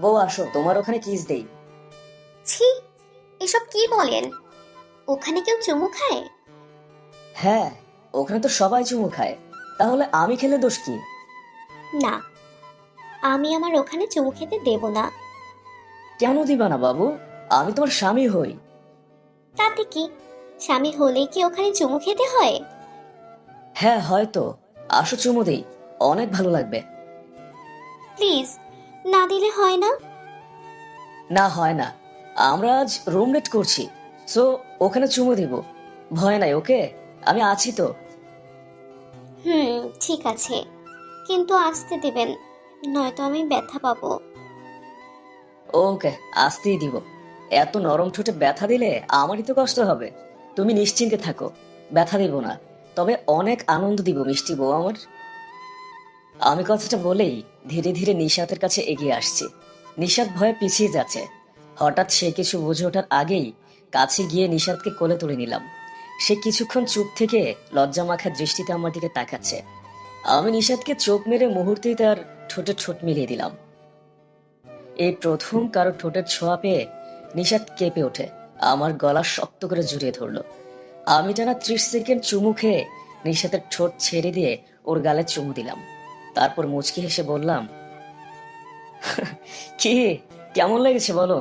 বউ আসো তোমার ওখানে কিস দেই। ছি এসব কি বলেন? ওখানে কেউ চুমু খায়? হ্যাঁ ওখানে তো সবাই চুমু খায়। তাহলে আমি খেলে দোষ কি? না আমি আমার ওখানে চুমু খেতে দেব না। কেন দিবা না বাবু? আমি তোমার স্বামী হই। তাতে কি? স্বামী হলেই কি ওখানে চুমু খেতে হয়? হ্যাঁ হয়তো। আসো চুমু দেই অনেক ভালো লাগবে। প্লিজ না দিলে হয় না? না হয় না। আমরা আজ রুম রেট করছি সো ওখানে চুমু দিব। ভয় নাই ওকে আমি আছি তো। হুম ঠিক আছে। কিন্তু আসতে দেবেন নয়তো আমি ব্যথা পাবো। ওকে আসতেই দিব। এত নরম ঠোঁটে ব্যথা দিলে আমারই তো কষ্ট হবে। তুমি নিশ্চিন্তে থাকো ব্যথা দিব না। তবে অনেক আনন্দ দিব মিষ্টি বউ আমার। আমি কথাটা বলেই ধীরে ধীরে নিশাতের কাছে এগিয়ে আসছি। নিশাত ভয়ে পিছিয়ে যাচ্ছে। হঠাৎ সে কিছু বুঝে ওঠার আগেই কাছে গিয়ে নিশাতকে কোলে তুলে নিলাম। সে কিছুক্ষণ চুপ থেকে লজ্জা মাখা দৃষ্টিতে আমার দিকে তাকাচ্ছে। আমি নিশাতকে চোখ মেরে মুহূর্তেই তার ঠোঁটে ঠোঁট মিলিয়ে দিলাম। এই প্রথম কারও ঠোঁটের ছোঁয়া পেয়ে নিশাত কেঁপে ওঠে। আমার গলা শক্ত করে জড়িয়ে ধরলো। আমি টানা ত্রিশ সেকেন্ড চুমু খেয়ে নিশাতের ঠোঁট ছেড়ে দিয়ে ওর গালে চুমু দিলাম। তারপর মুচকি হেসে বললাম কি কেমন লেগেছে বলো?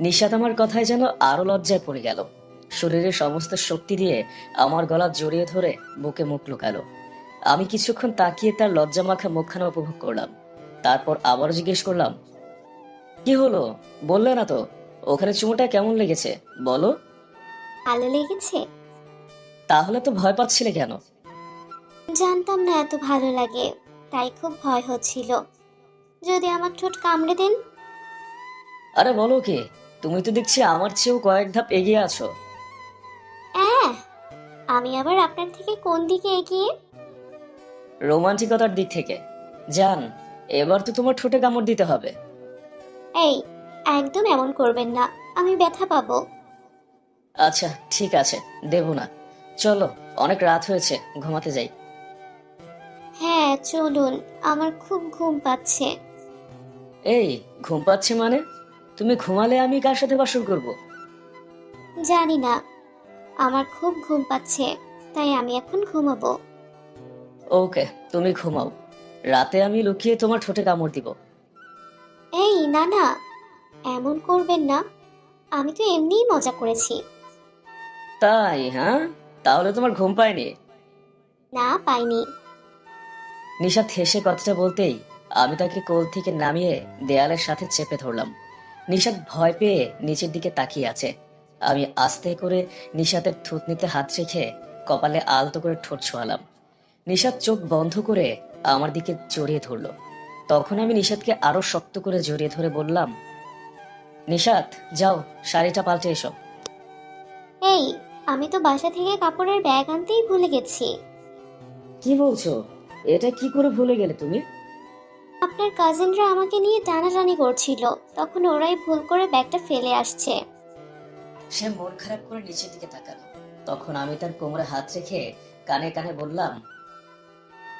নিশাত আমার কথায় যেন আরও লজ্জায় পড়ে গেল। শরীরের সমস্ত শক্তি দিয়ে আমার গলা জড়িয়ে ধরে বুকে মুখ লুকালো। আমি কিছুক্ষণ তাকিয়ে তার লজ্জা মাখা মুখখানা উপভোগ করলাম। তারপর আবারও জিজ্ঞেস করলাম কি হলো? বললে না তো ওখানে চুমুটা কেমন লেগেছে? বলো। ভালো লেগেছে? তাহলে তো ভয় পাচ্ছিলে কেন? জানতাম না এত ভালো লাগে তাই খুব ভয় হচ্ছিল। যদি আমার ঠোঁট কামড়ে দেন? আরে বলো কি? তুমি তো দেখছি আমার চেয়েও কয়েক ধাপ এগিয়ে আছো। অ্যাঁ আমি আবার আপনার থেকে কোন দিকে এগিয়ে? রোমান্টিকতার দিক থেকে। জান এবার তো তোমার ঠোঁটে কামড় দিতে হবে। এই একদম এমন করবেন না আমি ব্যথা পাবো। আচ্ছা ঠিক আছে দেব না। চলো অনেক রাত হয়েছে ঘুমাতে যাই। হ্যাঁ চলুন। আমার খুব ঘুম পাচ্ছে। এই ঘুম পাচ্ছে মানে? তুমি ঘুমালে আমি কার সাথে বাসর করব? জানি না। আমার খুব ঘুম পাচ্ছে তাই আমি এখন ঘুমাবো। ওকে তুমি ঘুমাও। রাতে আমি লুকিয়ে তোমার ঠোঁটে কামড় দিব। এই না না। এমন করবেন না। আমি তো এমনিই মজা করেছি। তাই হ্যাঁ? তাহলে তোমার ঘুম পায়নি? না পাইনি। নিশাত হেসে কথাটা বলতেই আমি তাকে কোল থেকে নামিয়ে দেয়ালের সাথে চেপে ধরলাম। নিশাত ভয় পেয়ে নিচের দিকে তাকিয়ে আছে। আমি আস্তে করে নিশাতের থুতনিতে হাত রেখে কপালে আলতো করে ঠোঁট ছোঁয়ালাম। নিশাত চোখ বন্ধ করে আমার দিকে জড়িয়ে ধরলো। তখন আমি নিশাতকে আরও শক্ত করে জড়িয়ে ধরে বললাম নিশাত যাও শাড়িটা পাল্টে এসো। এই আমি তো বাসা থেকে কাপড়ের ব্যাগ আনতেই ভুলে গেছি। কি বলছো? এটা কি করে ভুলে গেলে তুমি? আপনার কাজিনরা আমাকে নিয়ে টানাটানি করছিল। তখন ওরাই ভুল করে ব্যাগটা ফেলে আসছে। সে মন খারাপ করে নিচের দিকে তাকালো। তখন আমি তার কোমরে হাত রেখে কানে কানে বললাম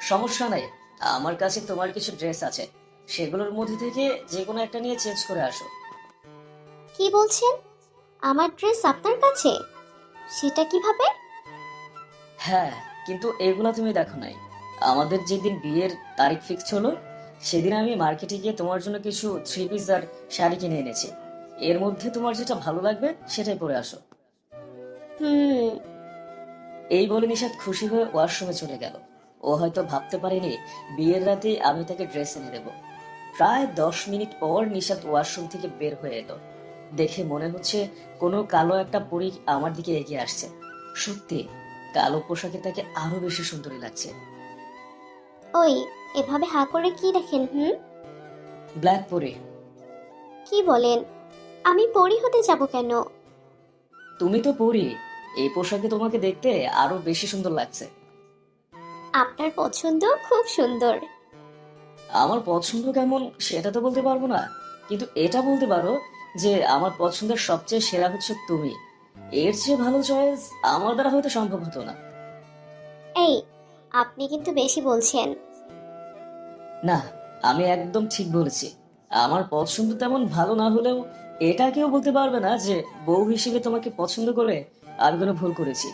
সমস্যা নাই আমার কাছে তোমার কিছু ড্রেস আছে। সেগুলোর মধ্যে থেকে যে কোনো একটা নিয়ে চেঞ্জ করে আসো। কি বলছেন? আমার ড্রেস আপনার কাছে? সেটা কীভাবে? হ্যাঁ কিন্তু এগুলো তুমি দেখো নাই। আমাদের যেদিন বিয়ের তারিখ ফিক্স হলো সেদিন আমি মার্কেটে গিয়ে তোমার জন্য কিছু থ্রি পিস আর শাড়ি কিনে এনেছি। এর মধ্যে তোমার যেটা ভালো লাগবে সেটাই পরে আসো। হুম। এই বলে নিশাদ খুশি হয়ে ওয়াশরুমে চলে গেল। ও হয়তো ভাবতে পারেনি বিয়ের রাতে আমি তাকে ড্রেস এনে দেব। প্রায় দশ মিনিট পর নিশাদ ওয়াশরুম থেকে বের হয়ে এলো। দেখে মনে হচ্ছে কোনো কালো একটা পরী আমার দিকে এগিয়ে আসছে। সত্যি কালো পোশাকে তাকে আরও বেশি সুন্দরী লাগছে। ওই এভাবে হা করে কি দেখেন হুম? ব্ল্যাক পরে। কি বলেন? আমি পরি হতে যাব কেন? তুমি তো পরি। এই পোশাকে তোমাকে দেখতে আরও বেশি সুন্দর লাগছে। আপনার পছন্দ খুব সুন্দর। আমার পছন্দ কেমন সেটা তো বলতে পারব না। কিন্তু এটা বলতে পারো যে আমার পছন্দের সবচেয়ে সেরা হচ্ছে তুমি। এর চেয়ে ভালো চয়েস আমার দ্বারা হয়তো সম্ভব হতো না। এই আপনি কিন্তু বেশি বলছেন। না আমি একদম ঠিক বলেছি। আমার পছন্দ তেমন ভালো না হলেও এটা কেউ বলতে পারবে না যে বউ হিসেবে তোমাকে পছন্দ করে আমি কোনো ভুল করেছি।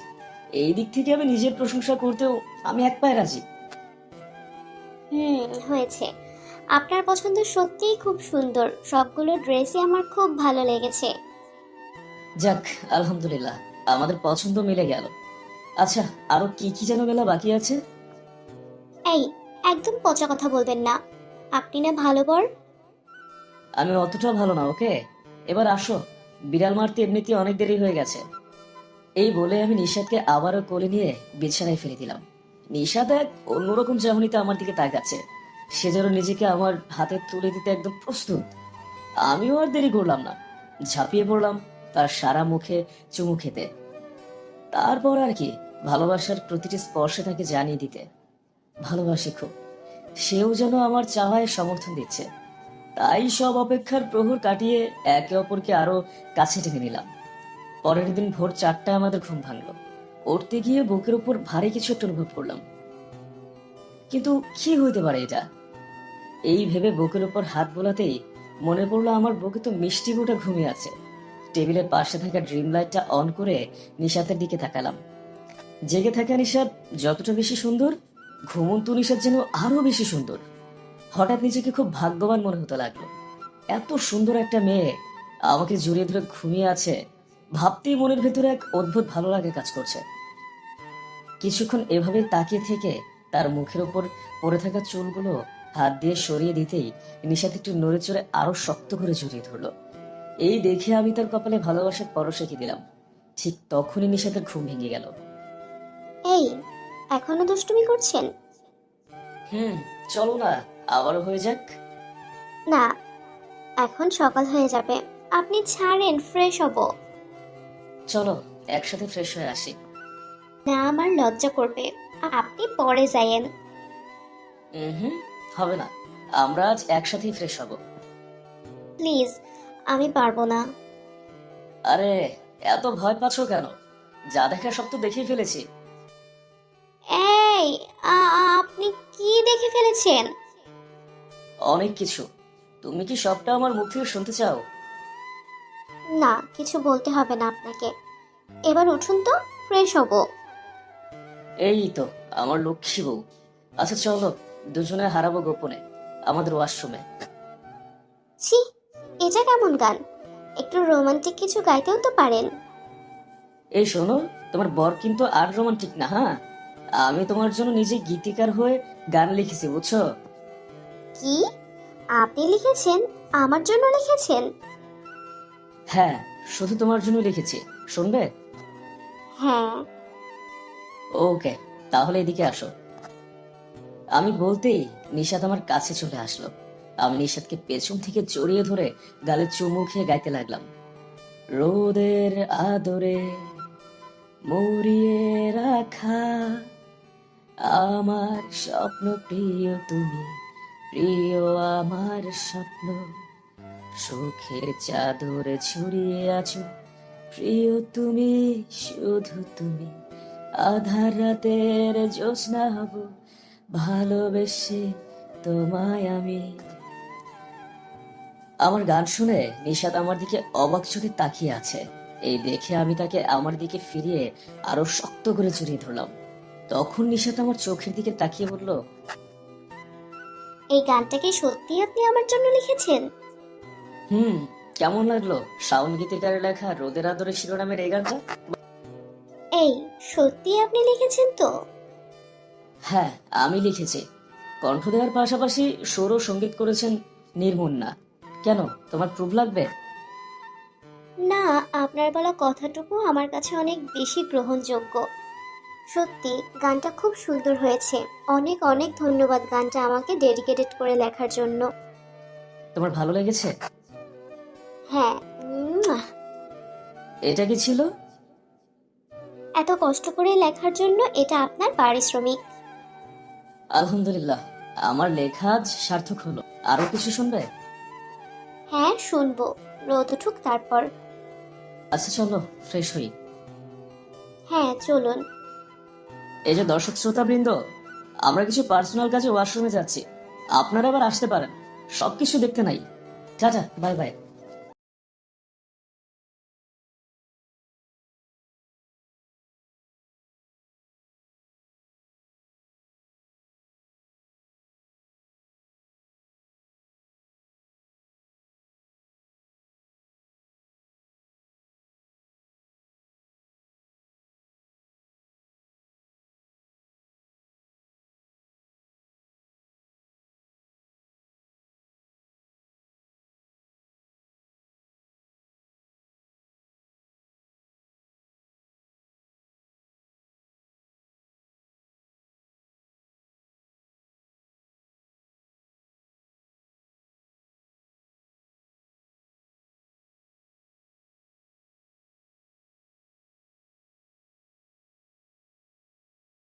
এই দিক থেকে আমি নিজের প্রশংসা করতেও আমি এক পায়ে রাজি। হুম হয়েছে। আপনার পছন্দ সত্যিই খুব সুন্দর। সবগুলো ড্রেসই আমার খুব ভালো লেগেছে। যাক আলহামদুলিল্লাহ। আমাদের পছন্দ মিলে গেল। আচ্ছা আরও কি কি যেন মেলা বাকি আছে? এই একদম পচা কথা বলবেন না। আপনি না ভালো বর? আমি অতটাও ভালো না ওকে? এবার আসো। বিড়াল মারতে এমনিতে অনেক দেরি হয়ে গেছে। এই বলে আমি নিশাদকে আবারও কোলে নিয়ে বিছানায় ফেলে দিলাম। নিশাদ এক অন্যরকম চাহনিতে আমার দিকে তাকাচ্ছে। সে যেন নিজেকে আমার হাতে তুলে দিতে একদম প্রস্তুত। আমিও আর দেরি করলাম না। ঝাঁপিয়ে পড়লাম তার সারা মুখে চুমু খেতে। তারপর আর কি? ভালোবাসার প্রতিটি স্পর্শে তাকে জানিয়ে দিতে। ভালোবাসি খুব। সেও যেন আমার চাওয়ায় সমর্থন দিচ্ছে। তাই সব অপেক্ষার প্রহর কাটিয়ে একে অপরকে আরও কাছে টেনে নিলাম। পরের দিন ভোর চারটায় আমাদের ঘুম ভাঙলো। উঠতে গিয়ে বুকের উপর ভারী কিছু একটা অনুভব করলাম। কিন্তু কি হইতে পারে এটা? এই ভেবে বুকের উপর হাত বোলাতেই মনে পড়ল আমার বুকে তো মিষ্টি গোটা ঘুমিয়ে আছে। টেবিলের পাশে থাকা ড্রিম লাইটটা অন করে নিশাতের দিকে তাকালাম। জেগে থাকা নিশাত যতটা বেশি সুন্দর, ঘুমন্ত নিশাত যেন আরও বেশি সুন্দর। হঠাৎ নিজেকে খুব ভাগ্যবান মনে হতে লাগল। এত সুন্দর একটা মেয়ে আমাকে জড়িয়ে ধরে ঘুমিয়ে আছে, ভাবতেই মনের ভেতরে এক অদ্ভুত ভালো লাগে কাজ করছে। কিছুক্ষণ এভাবে তাকিয়ে থেকে তার মুখের ওপর পড়ে থাকা চুলগুলো হাত দিয়ে সরিয়ে দিতেই নিশাত একটু নড়ে চড়ে আরও শক্ত করে জড়িয়ে ধরলো। এই দেখে আমি তার কপালে ভালোবাসার পরশ দিলাম। ঠিক তখনই নিশাতের ঘুম ভেঙে গেল। এই এখনও দুষ্টুমি করছেন? হুম চলো না আবারও হয়ে যাক। না এখন সকাল হয়ে যাবে। আপনি ছাড়েন ফ্রেশ হব। চলো একসাথে ফ্রেশ হয়ে আসি। না আমার লজ্জা করবে। আপনি পরে যাইয়েন হুম হবে না। আমরা আজ একসাথেই ফ্রেশ হব। প্লিজ আমি পারব না। আরে এত ভয় পাচ্ছ কেন? যা দেখা সব তো দেখেই ফেলেছি। এই আপনি কি দেখে ফেলেছেন? অনেক কিছু। তুমি কি সবটা আমার মুখ থেকে শুনতে চাও? না কিছু বলতে হবে না আপনাকে। এবার উঠুন তো ফ্রেশ হব। এই তো আমার লক্ষ্মী বউ। আচ্ছা চলো দুজনে হারাবো গোপনে আমাদের ওয়াশরুমে। ছি এটা কেমন গান? একটু রোমান্টিক কিছু গাইতেও তো পারেন। এই শোনো তোমার বর কিন্তু আর রোমান্টিক না হ্যাঁ? আমি তোমার জন্য নিজে গীতিকার হয়ে গান লিখেছি বুঝছ? কি? আপনি লিখেছেন? আমার জন্য লিখেছেন? হ্যাঁ শুধু তোমার জন্য লিখেছি শুনবে? হ্যাঁ। ওকে তাহলে এদিকে আসো। আমি বলতেই নিশাদ আমার কাছে চলে আসলো। আমি নিশাদকে পেছন থেকে জড়িয়ে ধরে গালে চুমু খেয়ে গাইতে লাগলাম। রোদের আদরে মরিয়ে রাখা আমার স্বপ্ন প্রিয় তুমি, প্রিয় আমার স্বপ্ন। সুখের চাদর ছড়িয়ে আছো, প্রিয় তুমি, শুধু তুমি। আধার রাতের জ্যোৎস্না হব, ভালোবেসে তোমায় আমি। আমার গান শুনে নিশাদ আমার দিকে অবাক চোখে তাকিয়ে আছে। এই দেখে আমি তাকে আমার দিকে ফিরিয়ে আরও শক্ত করে জড়িয়ে ধরলাম। তখন নিশাদ আমার চোখের দিকে তাকিয়ে বলল এই গানটা কি সত্যি আপনি আমার জন্য লিখেছেন? হুম কেমন লাগল? শাওন গীতিকারের লেখা রোদের আদরে শিরোনামের এই গানটা? এই সত্যি আপনি লিখেছেন তো? হ্যাঁ আমি লিখেছি। কণ্ঠ দেওয়ার পাশাপাশি সুর ও সংগীত করেছেন নির্মুন্না। কেন তোমার প্রুফ লাগবে? না আপনার বলা কথাটুকু আমার কাছে অনেক বেশি গ্রহণযোগ্য। সত্যি গানটা খুব সুন্দর হয়েছে। অনেক অনেক ধন্যবাদ গানটা আমাকে ডেডিকেটেড করে লেখার জন্য। তোমার ভালো লেগেছে? হ্যাঁ এটা কি ছিল? এত কষ্ট করে লেখার জন্য এটা আপনার পারিশ্রমিক। আলহামদুলিল্লাহ আমার লেখা আজ সার্থক হলো। আরও কিছু শুনবে? হ্যাঁ শুনব। রোদ উঠুক তারপর। আচ্ছা চলো ফ্রেশ হই। হ্যাঁ চলুন। এই যে দর্শক শ্রোতা বৃন্দ আমরা কিছু পার্সোনাল কাজে ওয়াশরুমে যাচ্ছি। আপনারা আবার আসতে পারেন। সবকিছু দেখতে নাই। Tata bye bye